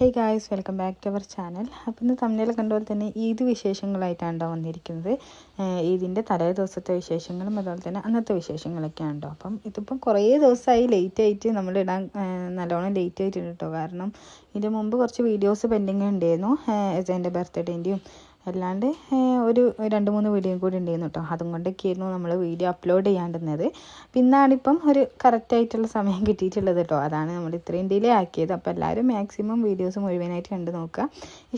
Hey guys welcome back to our channel അപ്പം ഇന്ന് തമ്മിൽ കണ്ടുപോലെ തന്നെ ഈദ് വിശേഷങ്ങളായിട്ടാണ് കേട്ടോ വന്നിരിക്കുന്നത്? ഈദിന്റെ തലേ ദിവസത്തെ വിശേഷങ്ങളും അതുപോലെ തന്നെ അന്നത്തെ വിശേഷങ്ങളൊക്കെയാണ് കേട്ടോ അപ്പം ഇതിപ്പം കുറേ ദിവസമായി ലേറ്റ് ആയിട്ട് നമ്മൾ ഇടാൻ നല്ലോണം ലേറ്റ് ആയിട്ടുണ്ട് കേട്ടോ കാരണം ഇതിന് മുമ്പ് കുറച്ച് വീഡിയോസ് പെൻഡിങ് ഉണ്ടായിരുന്നു. എന്റെ ബർത്ത്ഡേന്റെയും അല്ലാണ്ട് ഒരു രണ്ട് മൂന്ന് വീഡിയോ കൂടി ഉണ്ടായിരുന്നു കേട്ടോ അതും കൊണ്ടൊക്കെയായിരുന്നു നമ്മൾ വീഡിയോ അപ്ലോഡ് ചെയ്യാണ്ടിരുന്നത്. പിന്നാണിപ്പം ഒരു കറക്റ്റായിട്ടുള്ള സമയം കിട്ടിയിട്ടുള്ളത് കേട്ടോ അതാണ് നമ്മൾ ഇത്രയും ഡിലേ ആക്കിയത്. അപ്പോൾ എല്ലാവരും മാക്സിമം വീഡിയോസ് മുഴുവനായിട്ട് കണ്ടു നോക്കുക.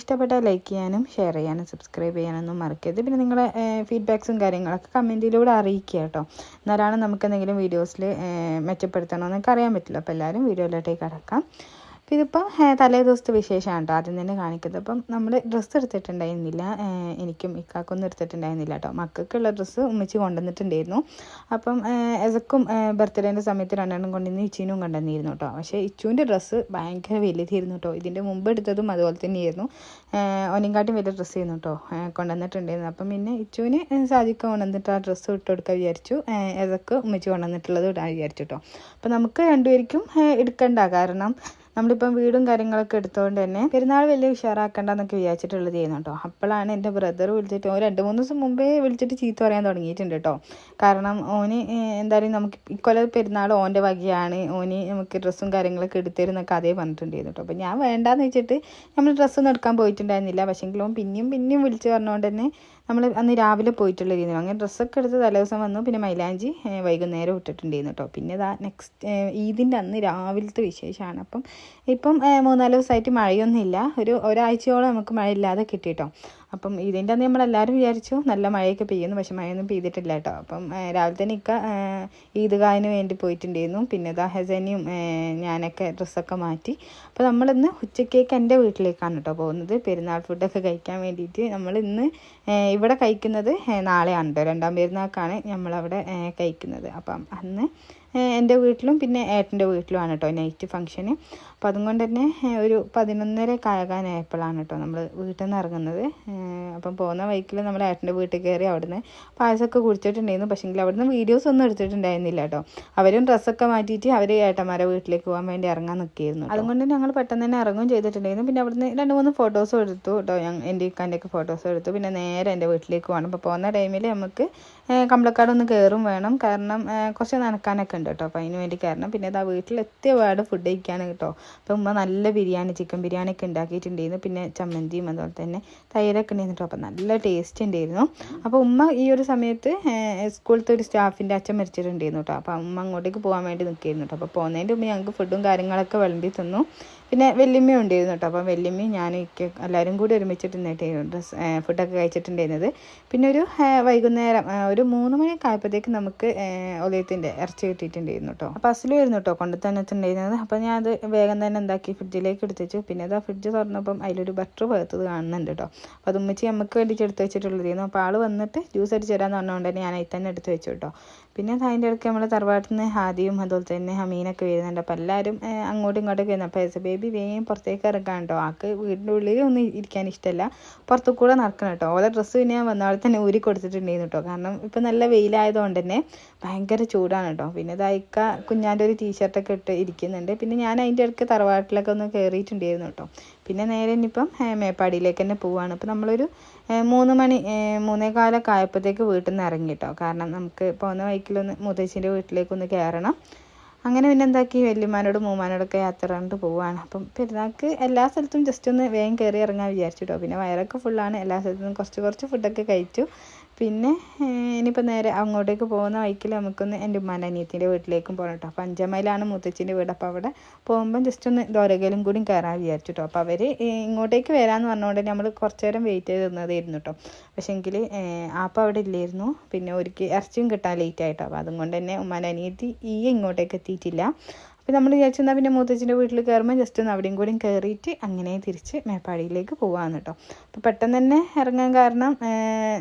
ഇഷ്ടപ്പെട്ടാൽ ലൈക്ക് ചെയ്യാനും ഷെയർ ചെയ്യാനും സബ്സ്ക്രൈബ് ചെയ്യാനൊന്നും മറക്കരുത്. പിന്നെ നിങ്ങളുടെ ഫീഡ്ബാക്സും കാര്യങ്ങളൊക്കെ കമന്റിലൂടെ അറിയിക്കുക കേട്ടോ എന്നാലാണ് നമുക്ക് എന്തെങ്കിലും വീഡിയോസിൽ മെച്ചപ്പെടുത്തണമെന്നൊക്കെ അറിയാൻ പറ്റില്ല. അപ്പോൾ എല്ലാവരും വീഡിയോയിലോട്ടേക്ക് കടക്കാം. അപ്പോൾ ഇതിപ്പം തലേ ദിവസത്തെ വിശേഷമാണ് കേട്ടോ ആദ്യം തന്നെ കാണിക്കുന്നത്. അപ്പം നമ്മൾ ഡ്രസ്സ് എടുത്തിട്ടുണ്ടായിരുന്നില്ല. എനിക്കും ഇക്കാക്കൊന്നും എടുത്തിട്ടുണ്ടായിരുന്നില്ല കേട്ടോ. മക്കൾക്കുള്ള ഡ്രസ്സ് ഉമ്മച്ചി കൊണ്ടുവന്നിട്ടുണ്ടായിരുന്നു. അപ്പം എസക്കും ബർത്ത്ഡേന്റെ സമയത്ത് രണ്ടെണ്ണം കൊണ്ടുവന്ന് ഇച്ചീനും കൊണ്ടുവന്നിരുന്നു കേട്ടോ. പക്ഷേ ഇച്ചുവിന്റെ ഡ്രസ്സ് ഭയങ്കര വലുതായിരുന്നു കേട്ടോ. ഇതിന്റെ മുമ്പ് എടുത്തതും അതുപോലെ തന്നെയായിരുന്നു. ഒനിങ്കാട്ടും വലിയ ഡ്രസ്സ് ചെയ്യുന്നു കേട്ടോ കൊണ്ടുവന്നിട്ടുണ്ടായിരുന്നു അപ്പം പിന്നെ ഇച്ചുവിന് സാധിക്ക കൊണ്ടുവന്നിട്ട് ആ ഡ്രസ്സ് ഇട്ട് കൊടുക്കാൻ വിചാരിച്ചു എസക്ക് ഉമ്മച്ചി കൊണ്ടുവന്നിട്ടുള്ളത് ഇടാൻ വിചാരിച്ചു കേട്ടോ. അപ്പം നമുക്ക് രണ്ടുപേർക്കും എടുക്കണ്ട. കാരണം നമ്മളിപ്പം വീടും കാര്യങ്ങളൊക്കെ എടുത്തുകൊണ്ട് തന്നെ പെരുന്നാൾ വലിയ ഉഷാറാക്കണ്ടെന്നൊക്കെ വിചാരിച്ചിട്ടുള്ളത് ചെയ്യുന്നു കേട്ടോ. അപ്പോഴാണ് എന്റെ ബ്രദർ വിളിച്ചിട്ട് ഓൻ രണ്ട് മൂന്ന് ദിവസം മുമ്പേ വിളിച്ചിട്ട് ചീത്ത പറയാൻ തുടങ്ങിയിട്ടുണ്ട് കേട്ടോ. കാരണം ഓന് എന്തായാലും നമുക്ക് ഇക്കൊല്ലം പെരുന്നാൾ ഓന്റെ വകയാണ്. ഓന് നമുക്ക് ഡ്രസ്സും കാര്യങ്ങളൊക്കെ എടുത്തരുന്നൊക്കെ അതേ പറഞ്ഞിട്ടുണ്ടായിരുന്നു കേട്ടോ. അപ്പോൾ ഞാൻ വേണ്ടാന്ന് വെച്ചിട്ട് നമ്മൾ ഡ്രസ്സൊന്നും എടുക്കാൻ പോയിട്ടുണ്ടായിരുന്നില്ല. പക്ഷേങ്കിലും പിന്നെയും പിന്നെയും വിളിച്ച് പറഞ്ഞുകൊണ്ട് തന്നെ നമ്മൾ അന്ന് രാവിലെ പോയിട്ടുള്ള രീതിയിൽ അങ്ങനെ ഡ്രസ്സൊക്കെ എടുത്ത് തലേദിവസം വന്നു. പിന്നെ മൈലാഞ്ചി വൈകുന്നേരം ഇട്ടിട്ടുണ്ടായിരുന്നു കേട്ടോ പിന്നെ ഇതാ നെക്സ്റ്റ് ഈദിന്റെ അന്ന് രാവിലത്തെ വിശേഷമാണ്. അപ്പം ഇപ്പം മൂന്നാൽ ദിവസമായിട്ട് മഴയൊന്നുമില്ല. ഒരു ഒരാഴ്ചയോളം നമുക്ക് മഴയില്ലാതെ കിട്ടി കേട്ടോ അപ്പം ഇതിന്റെ അന്ന് നമ്മളെല്ലാവരും വിചാരിച്ചു നല്ല മഴയൊക്കെ പെയ്യുന്നു പക്ഷെ മഴയൊന്നും പെയ്തിട്ടില്ല കേട്ടോ. അപ്പം രാവിലെ തന്നെ ഇക്ക ഈദ്ഗാഹിന് വേണ്ടി പോയിട്ടുണ്ടായിരുന്നു. പിന്നെ ഇതാ ഹസനിയും ഏഹ് ഞാനൊക്കെ ഡ്രസ്സൊക്കെ മാറ്റി. അപ്പോൾ നമ്മളിന്ന് ഉച്ചക്കേക്ക് എന്റെ വീട്ടിലേക്കാണ് കേട്ടോ പോകുന്നത്. പെരുന്നാൾ ഫുഡൊക്കെ കഴിക്കാൻ വേണ്ടിയിട്ട് നമ്മൾ ഇന്ന് ഇവിടെ കഴിക്കുന്നത് നാളെയാണ് കേട്ടോ. രണ്ടാം പെരുന്നാൾക്കാണ് നമ്മളവിടെ കഴിക്കുന്നത്. അപ്പം അന്ന് എന്റെ വീട്ടിലും പിന്നെ ഏട്ടന്റെ വീട്ടിലുമാണ് കേട്ടോ നൈറ്റ് ഫംഗ്ഷന് അപ്പം അതുകൊണ്ട് തന്നെ ഒരു പതിനൊന്നര കായകാനായപ്പോഴാണ് കേട്ടോ നമ്മൾ വീട്ടിൽ നിന്ന് ഇറങ്ങുന്നത്. അപ്പം പോകുന്ന വൈക്കിൽ നമ്മൾ ഏട്ടന്റെ വീട്ടിൽ കയറി അവിടുന്ന് പായസമൊക്കെ കുടിച്ചിട്ടുണ്ടായിരുന്നു. പക്ഷേങ്കിൽ അവിടുന്ന് വീഡിയോസ് ഒന്നും എടുത്തിട്ടുണ്ടായിരുന്നില്ല കേട്ടോ അവരും ഡ്രസ്സൊക്കെ മാറ്റിയിട്ട് അവർ ഏട്ടന്മാരെ വീട്ടിലേക്ക് പോകാൻ വേണ്ടി ഇറങ്ങാൻ നിൽക്കുകയായിരുന്നു അതുകൊണ്ട് ഞങ്ങൾ പെട്ടെന്ന് തന്നെ ഇറങ്ങുകയും ചെയ്തിട്ടുണ്ടായിരുന്നു. പിന്നെ അവിടുന്ന് രണ്ട് മൂന്ന് ഫോട്ടോസും എടുത്തു കേട്ടോ ഞാൻ എന്റെ ഇക്കാന്റെയൊക്കെ ഫോട്ടോസും എടുത്തു. പിന്നെ നേരെ എന്റെ വീട്ടിലേക്ക് പോകണം. അപ്പോൾ പോകുന്ന ടൈമിൽ നമുക്ക് കമ്പളക്കാടൊന്ന് കയറും വേണം. കാരണം കുറച്ച് നനക്കാനൊക്കെ ഉണ്ട് കേട്ടോ. അപ്പോൾ അതിന് വേണ്ടി കയറണം പിന്നെ ഇതാ വീട്ടിലെത്തിയ പാട് ഫുഡ് കഴിക്കാണ് കേട്ടോ. അപ്പോൾ ഉമ്മ നല്ല ബിരിയാണി ചിക്കൻ ബിരിയാണി ഒക്കെ ഉണ്ടാക്കിയിട്ടുണ്ടായിരുന്നു. പിന്നെ ചമ്മന്തിയും അതുപോലെ തന്നെ തൈരൊക്കെ ഉണ്ടായിരുന്നു കേട്ടോ. അപ്പോൾ നല്ല ടേസ്റ്റ് ഉണ്ടായിരുന്നു. അപ്പോൾ ഉമ്മ ഈ ഒരു സമയത്ത് സ്കൂളിലത്തെ ഒരു സ്റ്റാഫിന്റെ അച്ഛൻ മരിച്ചിട്ടുണ്ടായിരുന്നു കേട്ടോ. അപ്പോൾ ഉമ്മ അങ്ങോട്ടേക്ക് പോകാൻ വേണ്ടി നിൽക്കുകയായിരുന്നു കേട്ടോ. അപ്പോൾ പോകുന്നതിന്റെ മുമ്പ് ഞങ്ങൾക്ക് ഫുഡും കാര്യങ്ങളൊക്കെ വിളമ്പി തന്നു. പിന്നെ വെല്ലുമ്മ ഉണ്ടായിരുന്നു കേട്ടോ അപ്പം വെല്ലുമ്മ ഞാൻ എല്ലാവരും കൂടി ഒരുമിച്ചിട്ടുണ്ടായിരുന്നു ഡ്രസ് ഫുഡൊക്കെ കഴിച്ചിട്ടുണ്ടായിരുന്നത്. പിന്നെ ഒരു വൈകുന്നേരം ഒരു മൂന്ന് മണി ആയപ്പോഴത്തേക്ക് നമുക്ക് ഒലയത്തിന്റെ ഇറച്ചി കിട്ടിയിട്ടുണ്ടായിരുന്നു കേട്ടോ അപ്പോൾ അസലുമായിരുന്നു കേട്ടോ കൊണ്ട് തന്നിട്ടുണ്ടായിരുന്നത് അപ്പോൾ ഞാൻ അത് വേഗം തന്നെ എന്താക്കി ഫ്രിഡ്ജിലേക്ക് എടുത്ത് വെച്ചു പിന്നെ അത് ആ ഫ്രിഡ്ജ് തുറന്നപ്പം അതിലൊരു ബട്ടർ പകർത്തത് കാണുന്നുണ്ട് കേട്ടോ അപ്പോൾ അത് ഉമ്മച്ചി നമുക്ക് വേണ്ടിയിട്ട് എടുത്ത് വെച്ചിട്ടുള്ളതായിരുന്നു. അപ്പോൾ ആൾ വന്നിട്ട് ജ്യൂസ് അടിച്ച് തരാമെന്ന് പറഞ്ഞുകൊണ്ട് ഞാൻ അതിൽ തന്നെ എടുത്ത് വെച്ചു കേട്ടോ പിന്നെ അതിന്റെ ഇടയ്ക്ക് നമ്മൾ തറവാട്ടിൽ നിന്ന് ഹാദിയും അതുപോലെ തന്നെ ഹമീനൊക്കെ വരുന്നുണ്ട്. അപ്പോൾ എല്ലാവരും അങ്ങോട്ടും ഇങ്ങോട്ടൊക്കെ വരുന്നു. അപ്പോൾ എസ് ബേബി വേഗം പുറത്തേക്ക് ഇറക്കാൻ കേട്ടോ ആൾക്ക് വീടിന്റെ ഉള്ളിൽ ഒന്നും ഇരിക്കാൻ ഇഷ്ടമല്ല പുറത്തു കൂടെ നടക്കണം കേട്ടോ ഓരോ ഡ്രസ്സ് പിന്നെ ഞാൻ വന്നാൾ തന്നെ ഊരി കൊടുത്തിട്ടുണ്ടായിരുന്നു കേട്ടോ കാരണം ഇപ്പം നല്ല വെയിലായതുകൊണ്ട് തന്നെ ഭയങ്കര ചൂടാണ് കേട്ടോ പിന്നെ ദൈക്ക കുഞ്ഞാന്റെ ഒരു ടീഷർട്ടൊക്കെ ഇട്ട് ഇരിക്കുന്നുണ്ട്. പിന്നെ ഞാൻ അതിന്റെ ഇടയ്ക്ക് തറവാട്ടിലൊക്കെ ഒന്ന് കയറിയിട്ടുണ്ടായിരുന്നു കേട്ടോ പിന്നെ നേരെ ഇനിയിപ്പം മേപ്പാടിയിലേക്ക് തന്നെ പോവുകയാണ് അപ്പോൾ നമ്മളൊരു മൂന്ന് മണി മൂന്നേകാലൊക്കെ ആയപ്പോഴത്തേക്ക് വീട്ടിൽ നിന്ന് ഇറങ്ങി കേട്ടോ. കാരണം നമുക്ക് പോകുന്ന വൈക്കിലൊന്ന് മുത്തശ്ശിന്റെ വീട്ടിലേക്കൊന്ന് കയറണം. അങ്ങനെ പിന്നെ എന്താക്കി വല്യമ്മാനോടും മൂമാനോടൊക്കെ യാത്ര കണ്ട് പോവുകയാണ് അപ്പം പെരുന്നാൾക്ക് എല്ലാ സ്ഥലത്തും ജസ്റ്റ് ഒന്ന് വേഗം കയറി ഇറങ്ങാൻ വിചാരിച്ചു കേട്ടോ. പിന്നെ വയറൊക്കെ ഫുള്ളാണ് എല്ലാ സ്ഥലത്തും കുറച്ച് കുറച്ച് ഫുഡൊക്കെ കഴിച്ചു. പിന്നെ ഇനിയിപ്പോൾ നേരെ അങ്ങോട്ടേക്ക് പോകുന്ന വഴിക്കിൽ നമുക്കൊന്ന് എന്റെ ഉമ്മാന്റെ അനിയത്തിന്റെ വീട്ടിലേക്കും പോകണം കേട്ടോ. അപ്പോൾ അഞ്ചമയിലാണ് മുത്തച്ഛന്റെ വീട്. അപ്പോൾ അവിടെ പോകുമ്പം ജസ്റ്റ് ഒന്ന് ദോരകയിലും കൂടി കയറാൻ വിചാരിച്ചു കേട്ടോ. അപ്പോൾ അവർ ഇങ്ങോട്ടേക്ക് വരാമെന്ന് പറഞ്ഞുകൊണ്ട് നമ്മൾ കുറച്ച് നേരം വെയിറ്റ് ചെയ്ത് നിന്നതായിരുന്നു കേട്ടോ. പക്ഷേ എങ്കിൽ ആപ്പം അവിടെ ഇല്ലായിരുന്നു. പിന്നെ ഒരിക്കൽ ഇറച്ചിയും കിട്ടാൻ ലേറ്റ് ആയിട്ടോ അപ്പോൾ അതുകൊണ്ട് തന്നെ ഉമ്മാന്റെ അനിയത്തി ഈ ഇങ്ങോട്ടേക്ക് എത്തിയിട്ടില്ല. നമ്മൾ വിചാരിച്ചെന്നാൽ പിന്നെ മൂത്തച്ഛന്റെ വീട്ടിൽ കയറുമ്പോൾ ജസ്റ്റ് ഒന്ന് അവിടെയും കൂടിയും കയറിയിട്ട് അങ്ങനെ തിരിച്ച് മേപ്പാടിയിലേക്ക് പോകാമെന്ന് കേട്ടോ. അപ്പോൾ പെട്ടെന്ന് തന്നെ ഇറങ്ങാൻ കാരണം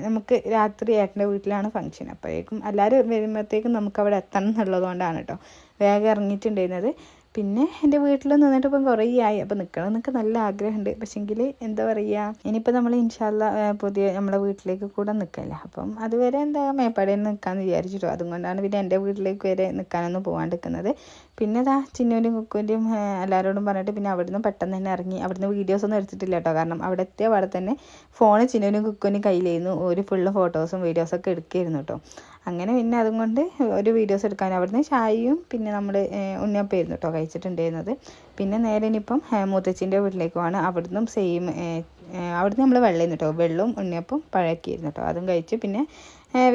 നമുക്ക് രാത്രി ഏട്ടന്റെ വീട്ടിലാണ് ഫംഗ്ഷൻ അപ്പോഴേക്കും എല്ലാവരും വരുമ്പോഴത്തേക്കും നമുക്ക് അവിടെ എത്തണം എന്നുള്ളതുകൊണ്ടാണ് കേട്ടോ. വേഗം ഇറങ്ങിയിട്ടുണ്ടായിരുന്നത്. പിന്നെ എന്റെ വീട്ടിൽ നിന്നിട്ട് ഇപ്പം കുറേ ആയി. അപ്പം നിൽക്കണം എന്നൊക്കെ നല്ല ആഗ്രഹമുണ്ട്. പക്ഷെങ്കിൽ എന്താ പറയുക ഇനിയിപ്പോൾ നമ്മൾ ഇൻഷാല്ല പുതിയ നമ്മളെ വീട്ടിലേക്ക് കൂടെ നിൽക്കില്ല. അപ്പം അതുവരെ എന്താ മേപ്പാടിയിൽ നിൽക്കാമെന്ന് വിചാരിച്ചിട്ടോ. അതുകൊണ്ടാണ് പിന്നെ എന്റെ വീട്ടിലേക്ക് വരെ നിൽക്കാനൊന്നും പോകാണ്ടിരിക്കുന്നത് പിന്നെ ഇതാ ചിന്നൂരും കുക്കുവിന്റെയും എല്ലാവരോടും പറഞ്ഞിട്ട് പിന്നെ അവിടുന്ന് പെട്ടെന്ന് തന്നെ ഇറങ്ങി. അവിടുന്ന് വീഡിയോസ് ഒന്നും എടുത്തിട്ടില്ല കേട്ടോ. കാരണം അവിടെ എത്തിയ പാടെ തന്നെ ഫോൺ ചിന്നൂരും കുക്കുവിനും കയ്യിലായിരുന്നു. ഒരു ഫുള്ള് ഫോട്ടോസും വീഡിയോസൊക്കെ എടുക്കുകയായിരുന്നു കേട്ടോ. അങ്ങനെ പിന്നെ അതും കൊണ്ട് ഒരു വീഡിയോസ് എടുക്കാൻ അവിടുന്ന് ചായയും പിന്നെ നമ്മൾ ഉണ്ണിയപ്പായിരുന്നു കേട്ടോ കഴിച്ചിട്ടുണ്ടായിരുന്നത്. പിന്നെ നേരെ ഇനിയിപ്പം മൂത്തച്ഛന്റെ വീട്ടിലേക്ക് പോവാണ്. അവിടുന്ന് സെയിം അവിടുന്ന് നമ്മൾ വെള്ളം കേട്ടോ വെള്ളവും ഉണ്ണിയപ്പം പഴക്കിയിരുന്നു കേട്ടോ. അതും കഴിച്ച് പിന്നെ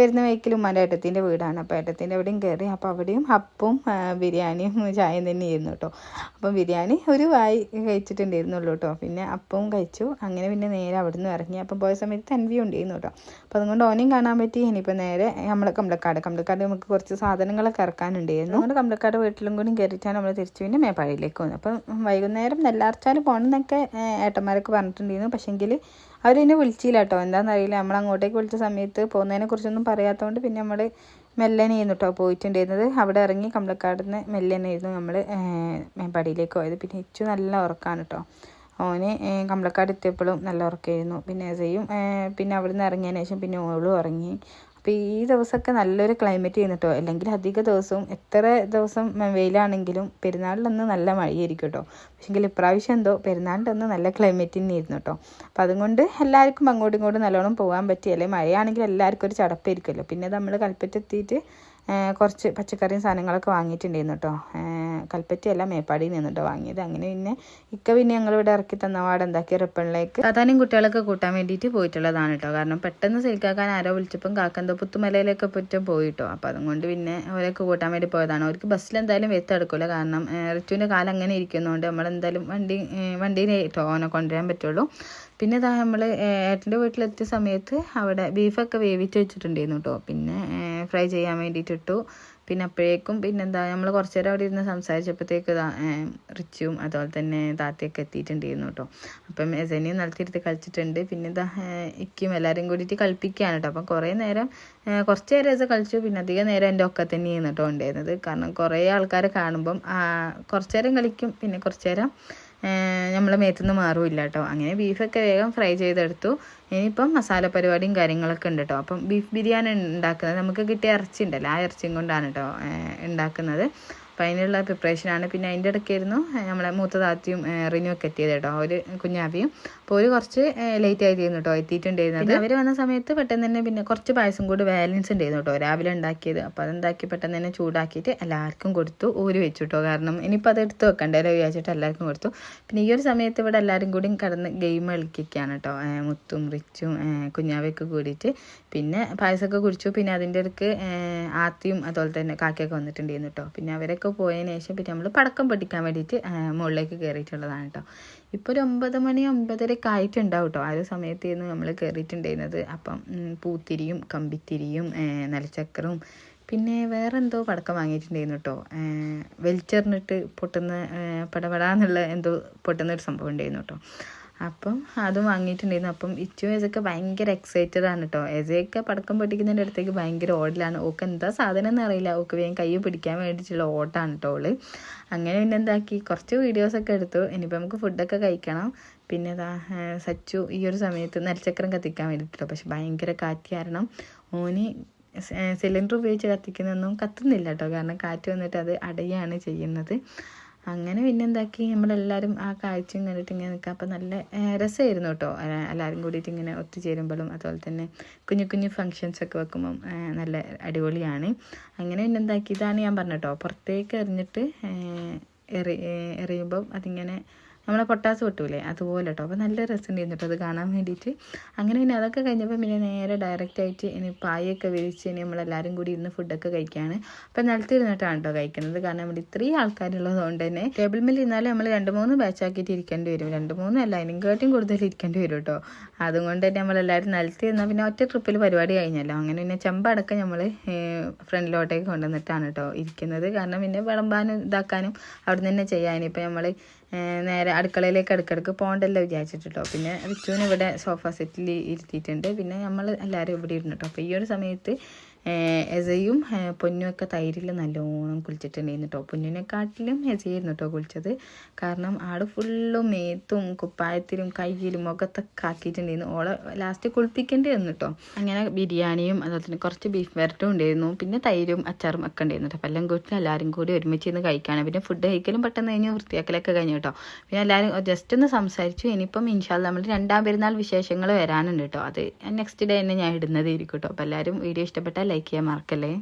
വരുന്ന വഴിക്കിൽ ഉമ്മാന്റെ ഏട്ടത്തിന്റെ വീടാണ്. അപ്പോൾ ഏട്ടത്തിന്റെ അവിടെയും കയറി അപ്പോൾ അവിടെയും അപ്പവും ബിരിയാണിയും ചായയും തന്നെ തന്നെയായിരുന്നു കേട്ടോ. അപ്പം ബിരിയാണി ഒരു വായി കഴിച്ചിട്ടുണ്ടായിരുന്നുള്ളൂ കേട്ടോ. പിന്നെ അപ്പവും കഴിച്ചു. അങ്ങനെ പിന്നെ നേരെ അവിടെ നിന്ന് ഇറങ്ങി. അപ്പം പോയ സമയത്ത് തൻവി ഉണ്ടായിരുന്നു കേട്ടോ. അപ്പോൾ അതുകൊണ്ട് ഓനെയും കാണാൻ പറ്റി. ഇനിയിപ്പോൾ നേരെ നമ്മൾ കമ്പളക്കാട്. കമ്പളക്കാട് നമുക്ക് കുറച്ച് സാധനങ്ങളൊക്കെ ഇറക്കാനുണ്ടായിരുന്നു. അതുകൊണ്ട് കമ്പളക്കാട് വീട്ടിലും കൂടി കയറിയിട്ടാണ് നമ്മൾ തിരിച്ചു പിന്നെ മേപ്പാടിയിലേക്ക് പോകുന്നത്. അപ്പം വൈകുന്നേരം നെല്ലാർച്ചാൽ പോകണമെന്നൊക്കെ ഏട്ടന്മാരൊക്കെ പറഞ്ഞിട്ടുണ്ടായിരുന്നു. പക്ഷേങ്കിൽ അവരെന്നെ വിളിച്ചില്ല കേട്ടോ. എന്താണെന്നറിയില്ല നമ്മൾ അങ്ങോട്ടേക്ക് വിളിച്ച സമയത്ത് പോകുന്നതിനെ കുറിച്ചൊന്നും പറയാത്തതുകൊണ്ട് പിന്നെ നമ്മൾ മെല്ലനെയായിരുന്നു കേട്ടോ. പോയിട്ടുണ്ടായിരുന്നത്. അവിടെ ഇറങ്ങി കമ്പളക്കാട് നിന്ന് മെല്ലനെയായിരുന്നു നമ്മൾ മേപ്പാടിയിലേക്ക് പോയത്. പിന്നെ ഇച്ചു നല്ല ഉറക്കമാണ് കേട്ടോ. ഓന് കമ്പളക്കാട് എത്തിയപ്പോഴും നല്ല ഉറക്കമായിരുന്നു പിന്നെ ചെയ്യും പിന്നെ അവിടെ നിന്ന് ഇറങ്ങിയതിന് ശേഷം പിന്നെ ഓളും ഉറങ്ങി അപ്പോൾ ഈ ദിവസമൊക്കെ നല്ലൊരു ക്ലൈമറ്റ് ചെയ്യുന്നു കേട്ടോ അല്ലെങ്കിൽ അധിക ദിവസവും എത്ര ദിവസം വെയിലാണെങ്കിലും പെരുന്നാളിലൊന്ന് നല്ല മഴയായിരിക്കും കേട്ടോ പക്ഷെങ്കിൽ ഇപ്രാവശ്യം എന്തോ പെരുന്നാളിലൊന്ന് നല്ല ക്ലൈമറ്റ് തന്നെയായിരുന്നു കേട്ടോ അപ്പം അതുകൊണ്ട് എല്ലാവർക്കും അങ്ങോട്ടും ഇങ്ങോട്ടും നല്ലോണം പോകാൻ പറ്റി അല്ലെങ്കിൽ മഴയാണെങ്കിൽ എല്ലാവർക്കും ഒരു ചടപ്പായിരിക്കുമല്ലോ പിന്നെ നമ്മൾ കൽപ്പറ്റെത്തിയിട്ട് കുറച്ച് പച്ചക്കറിയും സാധനങ്ങളൊക്കെ വാങ്ങിയിട്ടുണ്ടായിരുന്നു കേട്ടോ കൽപ്പറ്റയല്ല മേപ്പാടിയിൽ നിന്ന് കേട്ടോ വാങ്ങിയത്. അങ്ങനെ പിന്നെ ഇക്ക പിന്നെ ഞങ്ങളിവിടെ ഇറക്കി തന്ന പാടെ എന്താക്കി റിപ്പണിലേക്ക് അതാനും കുട്ടികളൊക്കെ കൂട്ടാൻ വേണ്ടിയിട്ട് പോയിട്ടുള്ളതാണ് കേട്ടോ കാരണം പെട്ടെന്ന് സിൽക്കാക്കാൻ ആരോ വിളിച്ചപ്പം കാക്കന്തോ പുത്തുമലയിലൊക്കെ പറ്റും പോയിട്ടോ അപ്പം അതുകൊണ്ട് പിന്നെ അവരൊക്കെ കൂട്ടാൻ വേണ്ടി പോയതാണ്. അവർക്ക് ബസ്സിൽ എന്തായാലും വെത്തെടുക്കില്ല കാരണം റിച്ചുവിന്റെ കാലം അങ്ങനെ ഇരിക്കുന്നതുകൊണ്ട് നമ്മളെന്തായാലും വണ്ടി വണ്ടിയിൽ കേട്ടോ ഓനെ കൊണ്ടുവരാൻ പറ്റുള്ളൂ. പിന്നെ ഇതാ നമ്മൾ ഏട്ടന്റെ വീട്ടിലെത്തിയ സമയത്ത് അവിടെ ബീഫൊക്കെ വേവിച്ച് വെച്ചിട്ടുണ്ടായിരുന്നു കേട്ടോ പിന്നെ ഫ്രൈ ചെയ്യാൻ വേണ്ടിയിട്ട് ഇട്ടു പിന്നെ അപ്പോഴേക്കും പിന്നെന്താ നമ്മൾ കുറച്ച് നേരം അവിടെ ഇരുന്ന് സംസാരിച്ചപ്പോഴത്തേക്ക് റിച്ചും അതുപോലെ തന്നെ താത്തയൊക്കെ എത്തിയിട്ടുണ്ടായിരുന്നു കേട്ടോ. അപ്പം എസനിയും നിലത്തിരുത്ത് കളിച്ചിട്ടുണ്ട്. പിന്നെ ഏഹ് ഇക്കും എല്ലാവരും കൂടിയിട്ട് കളിപ്പിക്കുകയാണ് കേട്ടോ. അപ്പം കുറേ നേരം കുറച്ച് നേരം എസ കളിച്ചു. പിന്നെ അധികം നേരം എന്റെ ഒക്കെ തന്നെയാണ് കേട്ടോ ഉണ്ടായിരുന്നത്. കാരണം കുറേ ആൾക്കാരെ കാണുമ്പം കുറച്ച് നേരം കളിക്കും. പിന്നെ കുറച്ച് നേരം നമ്മളെ മേത്തുനിന്ന് മാറില്ല കേട്ടോ അങ്ങനെ ബീഫൊക്കെ വേഗം ഫ്രൈ ചെയ്തെടുത്തു. ഇനിയിപ്പം മസാല പരിപാടിയും കാര്യങ്ങളൊക്കെ ഉണ്ട് കേട്ടോ അപ്പം ബീഫ് ബിരിയാണി ഉണ്ടാക്കുന്നത് നമുക്ക് കിട്ടിയ ഇറച്ചി ഉണ്ടല്ലോ ആ ഇറച്ചിയും കൊണ്ടാണ് കേട്ടോ ഉണ്ടാക്കുന്നത്. അപ്പം അതിനുള്ള പ്രിപ്പറേഷനാണ് പിന്നെ അതിന്റെ ഇടയ്ക്കായിരുന്നു നമ്മളെ മൂത്ത താത്തിയും റിനു ഒക്കെ എത്തിയത് കേട്ടോ. ഒരു കുഞ്ഞാവിയും. അപ്പോൾ ഒരു കുറച്ച് ലേറ്റ് ആയിരുന്നു കേട്ടോ എത്തിയിട്ടുണ്ടായിരുന്നത്. അവർ വന്ന സമയത്ത് പെട്ടെന്ന് തന്നെ പിന്നെ കുറച്ച് പായസം കൂടി ബാലൻസ് ഉണ്ടായിരുന്നു കേട്ടോ രാവിലെ ഉണ്ടാക്കിയത്. അപ്പോൾ അതുണ്ടാക്കി പെട്ടെന്ന് തന്നെ ചൂടാക്കിയിട്ട് എല്ലാവർക്കും കൊടുത്തു ഊരി വെച്ചു കേട്ടോ. കാരണം ഇനിയിപ്പോൾ അത് എടുത്ത് വെക്കണ്ടല്ലോ വിചാരിച്ചിട്ട് എല്ലാവർക്കും കൊടുത്തു. പിന്നെ ഈ ഒരു സമയത്ത് ഇവിടെ എല്ലാവരും കൂടി കടന്ന് ഗെയിം കളിക്കുകയാണ് കേട്ടോ. മുത്തും റിച്ചും കുഞ്ഞാവയൊക്കെ കൂടിയിട്ട്. പിന്നെ പായസമൊക്കെ കുടിച്ചു. പിന്നെ അതിന്റെ ഇടയ്ക്ക് ആത്തിയും അതുപോലെ തന്നെ കാക്കയൊക്കെ വന്നിട്ടുണ്ടായിരുന്നു കേട്ടോ. പിന്നെ അവരൊക്കെ പോയതിന് ശേഷം പിന്നെ നമ്മൾ പടക്കം പൊട്ടിക്കാൻ വേണ്ടിയിട്ട് മുകളിലേക്ക് കയറിയിട്ടുള്ളതാണ് കേട്ടോ ഇപ്പോൾ ഒരു ഒമ്പത് മണി ഒമ്പതരയൊക്കെ ആയിട്ടുണ്ടാവും കേട്ടോ ആ ഒരു സമയത്തായിരുന്നു നമ്മൾ കയറിയിട്ടുണ്ടായിരുന്നത് അപ്പം പൂത്തിരിയും കമ്പിത്തിരിയും നിലച്ചക്കറും പിന്നെ വേറെ എന്തോ പടക്കം വാങ്ങിയിട്ടുണ്ടായിരുന്നു കേട്ടോ വലിച്ചെറിഞ്ഞിട്ട് പൊട്ടുന്ന പടപടാന്നുള്ള എന്തോ പൊട്ടുന്ന ഒരു സംഭവം ഉണ്ടായിരുന്നു കേട്ടോ അപ്പം അതും വാങ്ങിയിട്ടുണ്ടായിരുന്നു. അപ്പം ഇച്ചു എസൊക്കെ ഭയങ്കര എക്സൈറ്റഡ് ആണ് കേട്ടോ എസയൊക്കെ പടക്കം പൊട്ടിക്കുന്നതിന്റെ അടുത്തേക്ക് ഭയങ്കര ഓടലാണ്. ഓക്ക് എന്താ സാധനം എന്നറിയില്ല ഓക്ക് വേഗം കൈ പിടിക്കാൻ വേണ്ടിയിട്ടുള്ള ഓട്ടാണ് കേട്ടോ ഓൾ. അങ്ങനെ പിന്നെ എന്താക്കി? കുറച്ച് വീഡിയോസൊക്കെ എടുത്തു. ഇനിയിപ്പോൾ നമുക്ക് ഫുഡൊക്കെ കഴിക്കണം. പിന്നെ ഇതാ സച്ചു ഈ ഒരു സമയത്ത് നെൽച്ചക്രം കത്തിക്കാൻ വേണ്ടിയിട്ടോ പക്ഷെ ഭയങ്കര കാറ്റ് കാരണം ഓന് സിലിണ്ടർ ഉപയോഗിച്ച് കത്തിക്കുന്നതൊന്നും കത്തുന്നില്ല കേട്ടോ കാരണം കാറ്റ് വന്നിട്ട് അത് അടയാണ് ചെയ്യുന്നത്. അങ്ങനെ പിന്നെ എന്താക്കി നമ്മളെല്ലാവരും ആ കാഴ്ചയും കണ്ടിട്ട് ഇങ്ങനെ നിൽക്കുക അപ്പം നല്ല രസമായിരുന്നു കേട്ടോ എല്ലാവരും കൂടിയിട്ട് ഇങ്ങനെ ഒത്തുചേരുമ്പോഴും അതുപോലെ തന്നെ കുഞ്ഞു കുഞ്ഞു ഫങ്ഷൻസൊക്കെ വെക്കുമ്പം നല്ല അടിപൊളിയാണ്. അങ്ങനെ പിന്നെ എന്താക്കി ഇതാണ് ഞാൻ പറഞ്ഞ കേട്ടോ പുറത്തേക്ക് എറിഞ്ഞിട്ട് എറി എറിയുമ്പം അതിങ്ങനെ നമ്മളെ പൊട്ടാസ് കിട്ടൂലേ അതുപോലെ കേട്ടോ അപ്പോൾ നല്ല രസമുണ്ടായിരുന്നു കേട്ടോ അത് കാണാൻ വേണ്ടിയിട്ട് അങ്ങനെ പിന്നെ അതൊക്കെ കഴിഞ്ഞപ്പോൾ പിന്നെ നേരെ ഡയറക്റ്റ് ആയിട്ട് ഇനി പായൊക്കെ വിരിച്ച് ഇനി നമ്മളെല്ലാവരും കൂടി ഇരുന്ന് ഫുഡൊക്കെ കഴിക്കുകയാണ് അപ്പോൾ നിലത്തിരുന്നിട്ടാണ് കേട്ടോ കഴിക്കുന്നത്. കാരണം ഇവിടെ ഇത്രയും ആൾക്കാരുള്ളത് കൊണ്ട് തന്നെ ടേബിൾ മേൽ ഇരുന്നാലും നമ്മൾ രണ്ട് മൂന്ന് ബാച്ച് ആക്കിയിട്ട് ഇരിക്കേണ്ടി വരും. രണ്ട് മൂന്ന് അല്ല അതിനെക്കാട്ടും കൂടുതൽ ഇരിക്കേണ്ടി വരും കേട്ടോ അതുകൊണ്ട് തന്നെ നമ്മളെല്ലാവരും നിലത്തിരുന്നാൽ പിന്നെ ഒറ്റ ട്രിപ്പിൽ പരിപാടി കഴിഞ്ഞല്ലോ. അങ്ങനെ പിന്നെ ചെമ്പടക്കം നമ്മൾ ഫ്രണ്ടിലോട്ടേക്ക് കൊണ്ടുവന്നിട്ടാണ് കേട്ടോ ഇരിക്കുന്നത്. കാരണം പിന്നെ വിളമ്പാനും ഇതാക്കാനും അവിടെ നിന്ന് തന്നെ ചെയ്യാനും ഇപ്പം നമ്മൾ നേരെ അടുക്കളയിലേക്ക് ഇടയ്ക്കിടയ്ക്ക് പോകണ്ടല്ലോ വിചാരിച്ചിട്ടോ പിന്നെ റിച്ചുവിന് ഇവിടെ സോഫ സെറ്റിൽ ഇരുത്തിയിട്ടുണ്ട്. പിന്നെ നമ്മൾ എല്ലാവരും ഇവിടെ ഇരുന്നു കേട്ടോ അപ്പോൾ ഈ ഒരു സമയത്ത് എസയും പൊന്നും ഒക്കെ തൈരിൽ നല്ലോണം കുളിച്ചിട്ടുണ്ടായിരുന്നു കേട്ടോ പൊന്നിനെക്കാട്ടിലും എസയായിരുന്നു കേട്ടോ കുളിച്ചത്. കാരണം ആട് ഫുള്ളും മേത്തും കുപ്പായത്തിലും കയ്യിലും മുഖത്തൊക്കെ ആക്കിയിട്ടുണ്ടായിരുന്നു. ഓളെ ലാസ്റ്റ് കുളിപ്പിക്കേണ്ടി വന്നു കേട്ടോ അങ്ങനെ ബിരിയാണിയും അതുപോലെ തന്നെ കുറച്ച് ബീഫ് വരട്ടും ഉണ്ടായിരുന്നു. പിന്നെ തൈരും അച്ചാറും ഒക്കെ ഉണ്ടായിരുന്നു കേട്ടോ അപ്പം എല്ലാം കൂട്ടി എല്ലാവരും കൂടി ഒരുമിച്ച് ഇരുന്ന് കഴിക്കുകയാണ് പിന്നെ ഫുഡ് കഴിക്കലും പെട്ടെന്ന് കഴിഞ്ഞ് വൃത്തിയാക്കലൊക്കെ കഴിഞ്ഞു കേട്ടോ പിന്നെ എല്ലാവരും ജസ്റ്റ് ഒന്ന് സംസാരിച്ചു. ഇനിയിപ്പം ഇൻഷാല്ല നമ്മൾ രണ്ടാം പെരുന്നാൾ വിശേഷങ്ങൾ വരാനുണ്ട് കേട്ടോ അത് നെക്സ്റ്റ് ഡേ തന്നെ ഞാൻ ഇടുന്നതായിരിക്കും കേട്ടോ അപ്പോൾ എല്ലാവരും വീഡിയോ ഇഷ്ടപ്പെട്ടാൽ ലൈക്ക് ചെയ്യാൻ മറക്കല്ലേ?